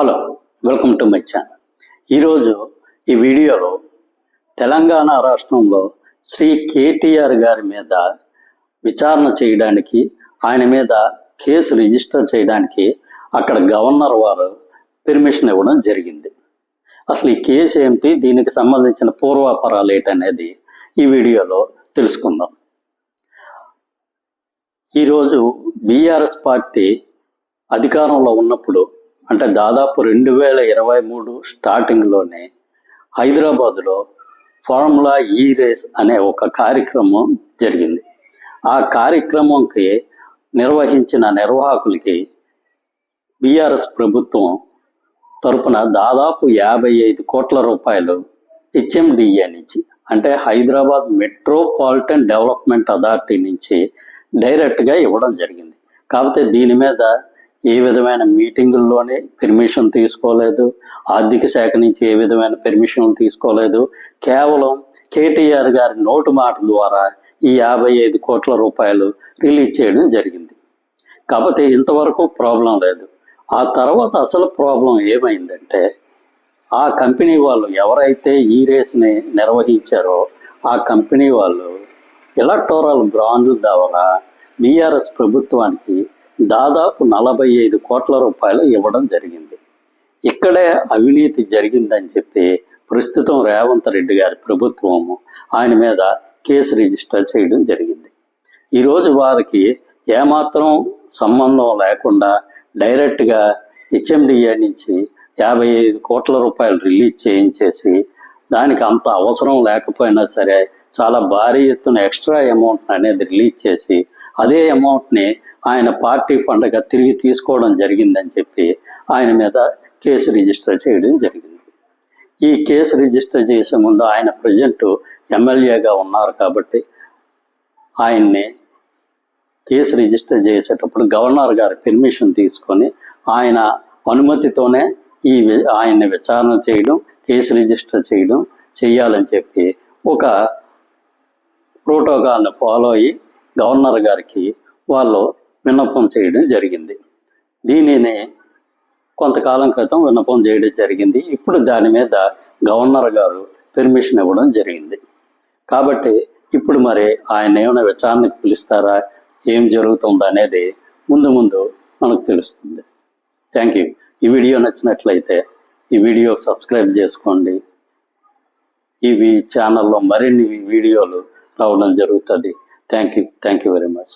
Hello welcome to my channel. ఈరోజు ఈ వీడియోలో తెలంగాణ రాష్ట్రంలో శ్రీ కేటీఆర్ గారి మీద విచారణ చేయడానికి ఆయన మీద కేసు రిజిస్టర్ చేయడానికి అక్కడ గవర్నర్ వారు పెర్మిషన్ ఇవ్వడం జరిగింది. అసలు ఈ కేసు ఏంటి దీనికి సంబంధించిన పూర్వాపరాలు ఏంటనేది ఈ వీడియోలో తెలుసుకుందాం. ఈరోజు బీఆర్ఎస్ పార్టీ అధికారంలో ఉన్నప్పుడు అంటే దాదాపు రెండు వేల ఇరవై మూడు స్టార్టింగ్లోనే హైదరాబాదులో ఫార్ములా ఈ రేస్ అనే ఒక కార్యక్రమం జరిగింది. ఆ కార్యక్రమంకి నిర్వహించిన నిర్వాహకులకి బీఆర్ఎస్ ప్రభుత్వం తరపున దాదాపు యాభై ఐదు కోట్ల రూపాయలు హెచ్ఎండిఏ నుంచి అంటే హైదరాబాద్ మెట్రోపాలిటన్ డెవలప్మెంట్ అథారిటీ నుంచి డైరెక్ట్గా ఇవ్వడం జరిగింది. కాకపోతే దీని మీద ఏ విధమైన మీటింగుల్లోనే పెర్మిషన్ తీసుకోలేదు. ఆర్థిక శాఖ నుంచి ఏ విధమైన పెర్మిషన్ తీసుకోలేదు. కేవలం కేటీఆర్ గారి నోటు మాట ద్వారా ఈ యాభై ఐదు కోట్ల రూపాయలు రిలీజ్ చేయడం జరిగింది. కాకపోతే ఇంతవరకు ప్రాబ్లం లేదు. ఆ తర్వాత అసలు ప్రాబ్లం ఏమైందంటే ఆ కంపెనీ వాళ్ళు ఎవరైతే ఈ రేస్ని నిర్వహించారో ఆ కంపెనీ వాళ్ళు ఎలక్టోరల్ బ్రాండ్ల ద్వారా బీఆర్ఎస్ ప్రభుత్వానికి దాదాపు నలభై ఐదు కోట్ల రూపాయలు ఇవ్వడం జరిగింది. ఇక్కడే అవినీతి జరిగిందని చెప్పి ప్రస్తుతం రేవంత్ రెడ్డి గారి ప్రభుత్వము ఆయన మీద కేసు రిజిస్టర్ చేయడం జరిగింది. ఈరోజు వారికి ఏమాత్రం సంబంధం లేకుండా డైరెక్ట్గా హెచ్ఎండిఏ నుంచి యాభై ఐదు కోట్ల రూపాయలు రిలీజ్ చేయించేసి దానికి అంత అవసరం లేకపోయినా సరే చాలా భారీ ఎత్తున ఎక్స్ట్రా అమౌంట్ అనేది రిలీజ్ చేసి అదే అమౌంట్ని ఆయన పార్టీ ఫండ్గా తిరిగి తీసుకోవడం జరిగిందని చెప్పి ఆయన మీద కేసు రిజిస్టర్ చేయడం జరిగింది. ఈ కేసు రిజిస్టర్ చేసే ముందు ఆయన ప్రజెంట్ ఎమ్మెల్యేగా ఉన్నారు కాబట్టి ఆయన్ని కేసు రిజిస్టర్ చేసేటప్పుడు గవర్నర్ గారి పెర్మిషన్ తీసుకొని ఆయన అనుమతితోనే ఈ వి- ఆయన్ని విచారణ చేయడం కేసు రిజిస్టర్ చేయడం చేయాలని చెప్పి ఒక ప్రోటోకాల్ని ఫాలో అయ్యి గవర్నర్ గారికి వాళ్ళు విన్నపం చేయడం జరిగింది. దీనిని కొంతకాలం క్రితం విన్నపం చేయడం జరిగింది. ఇప్పుడు దాని మీద గవర్నర్ గారు పెర్మిషన్ ఇవ్వడం జరిగింది. కాబట్టి ఇప్పుడు మరి ఆయన ఏమైనా విచారణకు పిలుస్తారా? ఏం జరుగుతుందో అనేది ముందు ముందు మనకు తెలుస్తుంది. థ్యాంక్ యూ ఈ వీడియో నచ్చినట్లయితే ఈ వీడియో సబ్స్క్రైబ్ చేసుకోండి. ఇవి ఛానల్లో మరిన్ని వీడియోలు రావడం జరుగుతుంది. Thank you thank you very much